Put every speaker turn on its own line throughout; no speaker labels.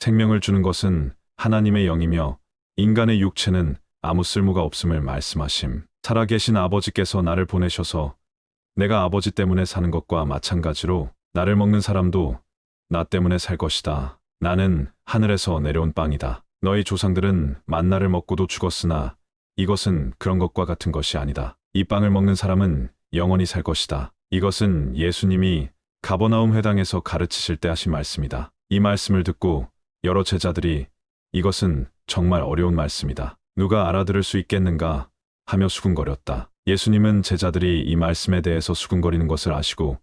생명을 주는 것은 하나님의 영이며 인간의 육체는 아무 쓸모가 없음을 말씀하심. 살아계신 아버지께서 나를 보내셔서 내가 아버지 때문에 사는 것과 마찬가지로 나를 먹는 사람도 나 때문에 살 것이다. 나는 하늘에서 내려온 빵이다. 너희 조상들은 만나를 먹고도 죽었으나 이것은 그런 것과 같은 것이 아니다. 이 빵을 먹는 사람은 영원히 살 것이다. 이것은 예수님이 가버나움 회당에서 가르치실 때 하신 말씀이다. 이 말씀을 듣고 여러 제자들이 이것은 정말 어려운 말씀이다. 누가 알아들을 수 있겠는가 하며 수군거렸다. 예수님은 제자들이 이 말씀에 대해서 수군거리는 것을 아시고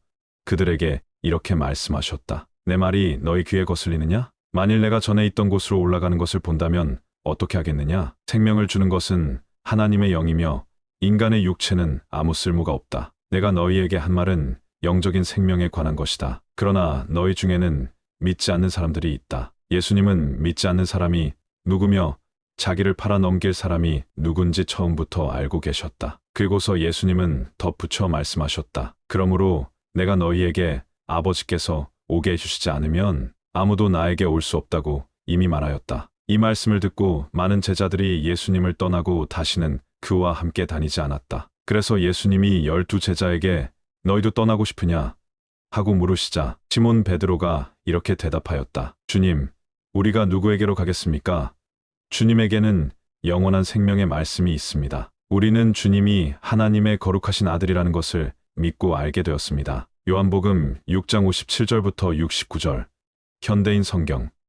그들에게 이렇게 말씀하셨다. 내 말이 너희 귀에 거슬리느냐? 만일 내가 전에 있던 곳으로 올라가는 것을 본다면 어떻게 하겠느냐? 생명을 주는 것은 하나님의 영이며 인간의 육체는 아무 쓸모가 없다. 내가 너희에게 한 말은 영적인 생명에 관한 것이다. 그러나 너희 중에는 믿지 않는 사람들이 있다. 예수님은 믿지 않는 사람이 누구며 자기를 팔아 넘길 사람이 누군지 처음부터 알고 계셨다. 그리고서 예수님은 덧붙여 말씀하셨다. 그러므로 내가 너희에게 아버지께서 오게 해주시지 않으면 아무도 나에게 올 수 없다고 이미 말하였다. 이 말씀을 듣고 많은 제자들이 예수님을 떠나고 다시는 그와 함께 다니지 않았다. 그래서 예수님이 열두 제자에게 너희도 떠나고 싶으냐? 하고 물으시자 시몬 베드로가 이렇게 대답하였다. 주님, 우리가 누구에게로 가겠습니까? 주님에게는 영원한 생명의 말씀이 있습니다. 우리는 주님이 하나님의 거룩하신 아들이라는 것을 믿고 알게 되었습니다. 요한복음 6장 57절부터 69절 현대인 성경